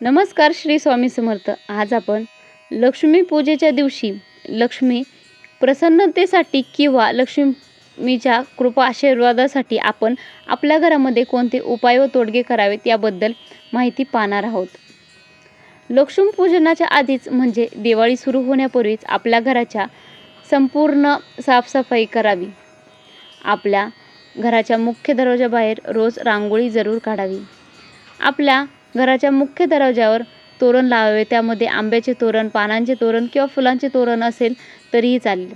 नमस्कार श्री स्वामी समर्थ. आज आपण लक्ष्मी पूजेच्या दिवशी लक्ष्मी प्रसन्नतेसाठी किंवा लक्ष्मीच्या कृपा आशीर्वादासाठी आपण आपल्या घरामध्ये कोणते उपाय व तोडगे करावेत याबद्दल माहिती पाहणार आहोत. लक्ष्मीपूजनाच्या आधीच म्हणजे दिवाळी सुरू होण्यापूर्वीच आपल्या घराच्या संपूर्ण साफसफाई करावी. आपल्या घराच्या मुख्य दरवाजाबाहेर रोज रांगोळी जरूर काढावी. आपल्या घराच्या मुख्य दरवाज्यावर तोरण लावावे. त्यामध्ये आंब्याचे तोरण पानांचे तोरण किंवा फुलांचे तोरण असेल तरीही चालेल.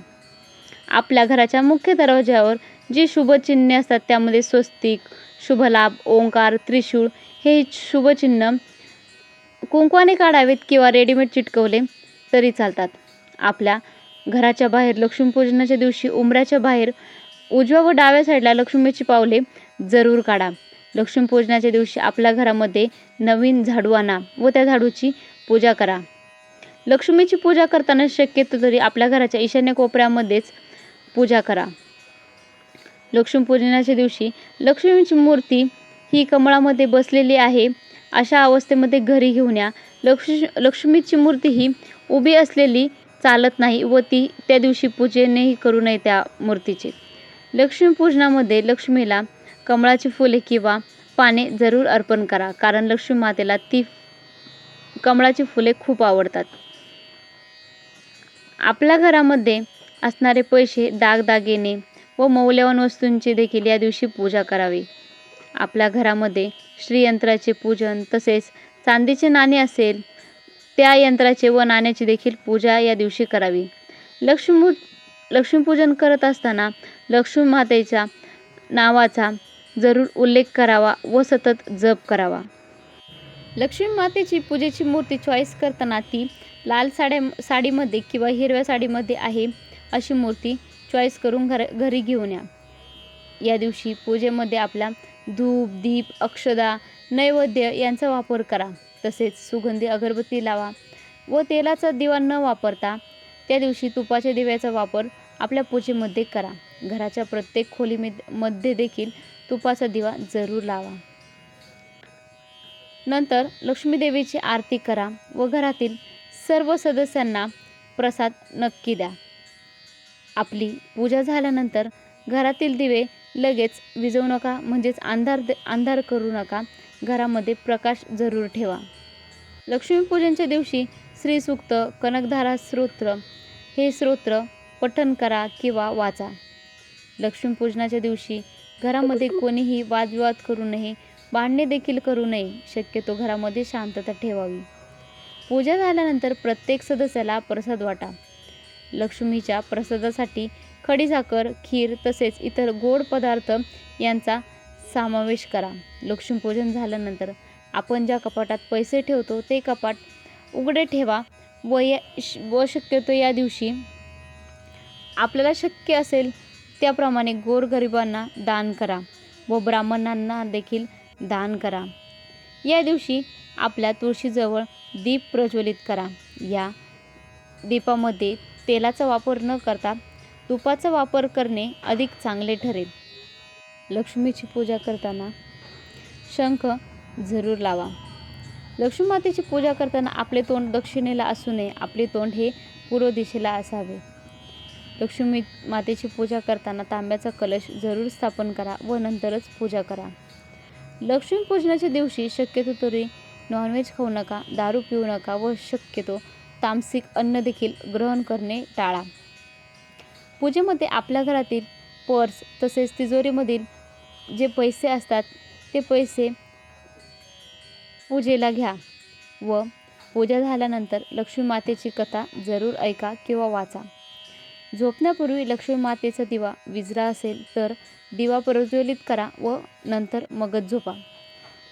आपल्या घराच्या मुख्य दरवाज्यावर जी शुभचिन्हे असतात त्यामध्ये स्वस्तिक शुभलाभ ओंकार त्रिशूळ हे शुभचिन्ह कुंकवाने काढावेत किंवा रेडीमेड चिटकवले तरी चालतात. आपल्या घराच्या बाहेर लक्ष्मीपूजनाच्या दिवशी उंबऱ्याच्या बाहेर उजव्या व डाव्या साईडला लक्ष्मीची पावले जरूर काढा. लक्ष्मीपूजनाच्या दिवशी आपल्या घरामध्ये नवीन झाडू आणा व त्या झाडूची पूजा करा. लक्ष्मीची पूजा करताना शक्यतो तरी आपल्या घराच्या ईशान्य कोपऱ्यामध्येच पूजा करा. लक्ष्मीपूजनाच्या दिवशी लक्ष्मीची मूर्ती ही कमळामध्ये बसलेली आहे. अशा अवस्थेमध्ये घरी घेऊन या. लक्ष्मी लक्ष्मीची मूर्ती ही उभी असलेली चालत नाही व ती त्या दिवशी पूजेनेही करू नये त्या मूर्तीचे. लक्ष्मीपूजनामध्ये लक्ष्मीला कमळाची फुले किंवा पाने जरूर अर्पण करा कारण लक्ष्मी मातेला ती कमळाची फुले खूप आवडतात. आपल्या घरामध्ये असणारे पैसे दागदागिने व मौल्यवान वस्तूंची देखील या दिवशी पूजा करावी. आपल्या घरामध्ये श्रीयंत्राचे पूजन तसेच चांदीचे नाणे असेल त्या यंत्राचे व नाण्याची देखील पूजा या दिवशी करावी. लक्ष्मी लक्ष्मीपूजन करत असताना लक्ष्मी मातेच्या नावाचा जरूर उल्लेख करावा व सतत जप करावा. लक्ष्मी मातेची पूजेची मूर्ती चॉईस करताना ती लाल साड्या साडीमध्ये किंवा हिरव्या साडीमध्ये आहे अशी मूर्ती चॉईस करून घर घरी घेऊन या. या दिवशी पूजेमध्ये आपला धूप दीप अक्षदा नैवेद्य यांचा वापर करा. तसेच सुगंधी अगरबत्ती लावा व तेलाचा दिवा न वापरता त्या दिवशी तुपाच्या दिव्याचा वापर आपल्या पूजेमध्ये करा. घराच्या प्रत्येक खोलीमध्ये देखील तुपाचा दिवा जरूर लावा. नंतर लक्ष्मीदेवीची आरती करा व घरातील सर्व सदस्यांना प्रसाद नक्की द्या. आपली पूजा झाल्यानंतर घरातील दिवे लगेच विजवू नका म्हणजेच अंधार अंधार करू नका. घरामध्ये प्रकाश जरूर ठेवा. लक्ष्मीपूजनच्या दिवशी श्रीसूक्त कनकधारा स्तोत्र हे स्तोत्र पठण करा किंवा वाचा. लक्ष्मीपूजनाच्या दिवशी घरामध्ये कोणीही वादविवाद करू नये भांडणे देखील करू नये शक्यतो घरामध्ये शांतता ठेवावी. पूजा झाल्यानंतर प्रत्येक सदस्याला प्रसाद वाटा. लक्ष्मीच्या प्रसादासाठी खडीसाखर खीर तसेच इतर गोड पदार्थ यांचा समावेश करा. लक्ष्मीपूजन झाल्यानंतर आपण ज्या कपाटात पैसे ठेवतो ते कपाट उघडे ठेवा. व या व शक्यतो या दिवशी आपल्याला शक्य असेल त्याप्रमाणे गोरगरिबांना दान करा व ब्राह्मणांना देखील दान करा. या दिवशी आपल्या तुळशीजवळ दीप प्रज्वलित करा. या दीपामध्ये तेलाचा वापर न करता तुपाचा वापर करणे अधिक चांगले ठरेल. लक्ष्मीची पूजा करताना शंख जरूर लावा. लक्ष्मी मातेची पूजा करताना आपले तोंड दक्षिणेला असू नये. आपले तोंड हे पूर्व दिशेला असावे. लक्ष्मी मातेची पूजा करताना तांब्याचा कलश जरूर स्थापन करा व नंतरच पूजा करा. लक्ष्मीपूजनाच्या दिवशी शक्यतो तरी नॉनव्हेज खाऊ नका दारू पिऊ नका व शक्यतो तामसिक अन्न देखील ग्रहण करणे टाळा. पूजेमध्ये आपल्या घरातील पर्स तसेच तिजोरीमधील जे पैसे असतात ते पैसे पूजेला घ्या व पूजा झाल्यानंतर लक्ष्मी मातेची कथा जरूर ऐका किंवा वाचा. झोपण्यापूर्वी लक्ष्मी मातेचा दिवा विजरा असेल तर दिवा प्रज्वलित करा व नंतर मगच झोपा.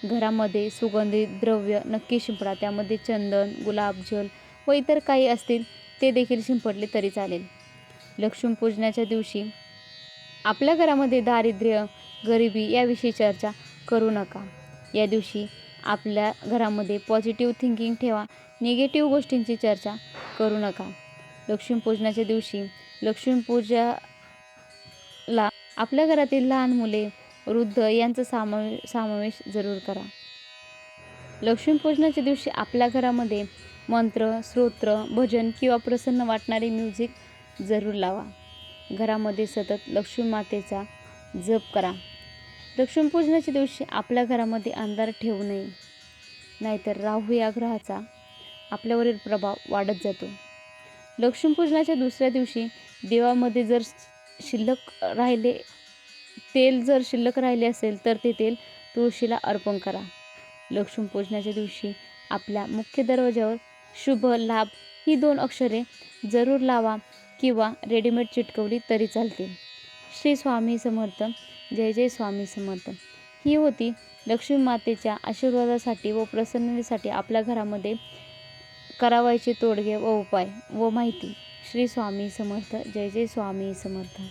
घरामध्ये सुगंधित द्रव्य नक्की शिंपडा त्यामध्ये चंदन गुलाबजल व इतर काही असतील ते देखील शिंपडले तरी चालेल. लक्ष्मीपूजनाच्या दिवशी आपल्या घरामध्ये दारिद्र्य गरिबी याविषयी चर्चा करू नका. या दिवशी आपल्या घरामध्ये पॉझिटिव्ह थिंकिंग ठेवा निगेटिव्ह गोष्टींची चर्चा करू नका. लक्ष्मीपूजनाच्या दिवशी लक्ष्मीपूजाला आपल्या घरातील लहान मुले वृद्ध यांचा सामावे समावेश जरूर करा. लक्ष्मीपूजनाच्या दिवशी आपल्या घरामध्ये मंत्र स्तोत्र भजन किंवा प्रसन्न वाटणारे म्युझिक जरूर लावा. घरामध्ये सतत लक्ष्मी मातेचा जप करा. लक्ष्मीपूजनाच्या दिवशी आपल्या घरामध्ये अंधार ठेवू नये. नाहीतर राहू या ग्रहाचा आपल्यावरील प्रभाव वाढत जातो. लक्ष्मीपूजनाच्या दुसऱ्या दिवशी देवामध्ये जर शिल्लक राहिले तेल जर शिल्लक राहिले असेल तर ते तेल तुळशीला अर्पण करा. लक्ष्मीपूजनाच्या दिवशी आपल्या मुख्य दरवाजावर शुभ लाभ ही दोन अक्षरे जरूर लावा किंवा रेडीमेड चिटकवली तरी चालतील. श्री स्वामी समर्थ जय जय स्वामी समर्थ. ही होती लक्ष्मी मातेच्या आशीर्वादासाठी व प्रसन्नतेसाठी आपल्या घरामध्ये करावायचे तोडगे व उपाय व माहिती. श्री स्वामी समर्थ. जय जय स्वामी समर्थ.